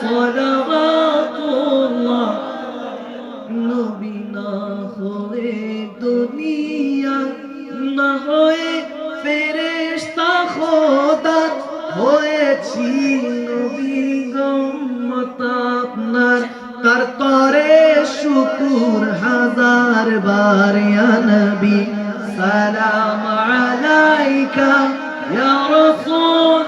সরবাতুল্লাহ নবী না হয়ে দুনিয়া না হয়ে ফেরেশতা খোদা হয়েছি নবী গম্মত আপনার। তার তরে শুকুর হাজার বার ইয়া নবী, সালাম আলাইকা ইয়া রাসূল।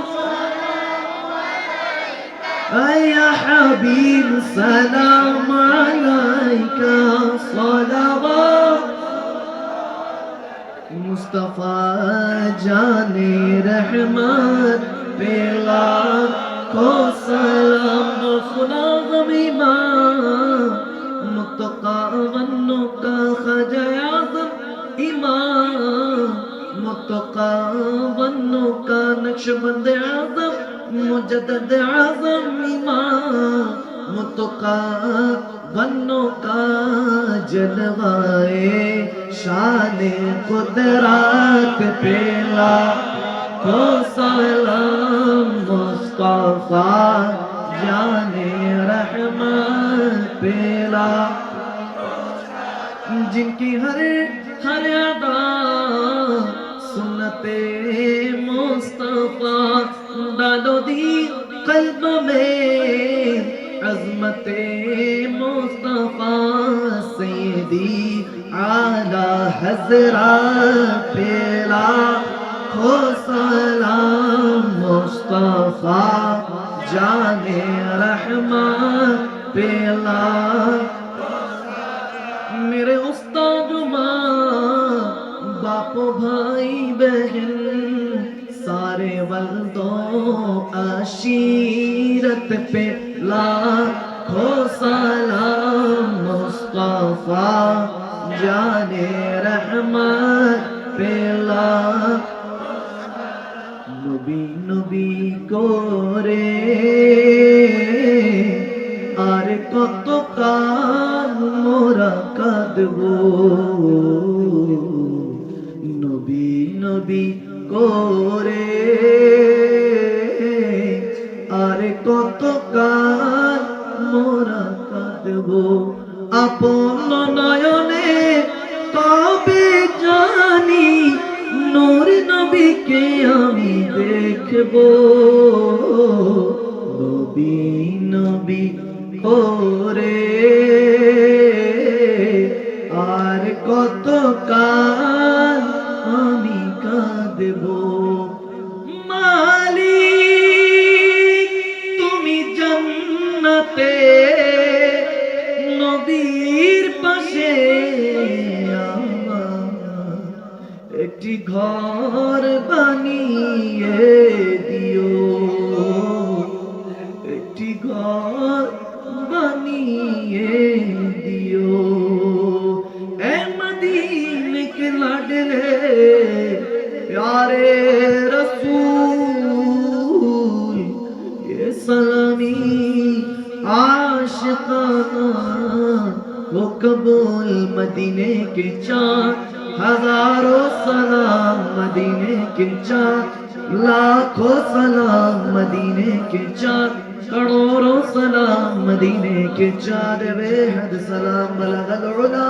يا حبيب سلام عليك. صلوات. مصطفى جاني رحمت. بلا کو سلام خدا غمیما متقابن کا خجایات امام متقابن کا نقش بند اعظم مجدد عظم ما متقا بنو کا جلوائے شان قدرات پیلا تو سلام مصطفیٰ جان رحمت پیلا جن کی ہر ہر ادا सुनते मुस्तफा डालो दी कल्ब में अजमते मुस्तफा सैदी आला हजरा पेला हो सलाम मुस्तफा जाने रहमान पेला बाप भाई बहन सारे वल्दो आशीरत पे लाखों सलाम मुस्तफा जाने रहमत पे लाख নবী নবী করে আর কত কাল মোরা কাঁদব নবী করে। আর কত কাল মোরা কাঁদব। আপন নয়নে কবে জানি নূর নবীকে আমি দেখব। নবী নবী করে মালিক তুমি পাশে একটি ঘর বানিয়ে زمین وہ قبول مدینے کے چار ہزاروں سلام مدینے کے چار لاکھوں سلام مدینے کے چار کروڑوں سلام مدینے کے چار بے حد سلام، بلغ العلا۔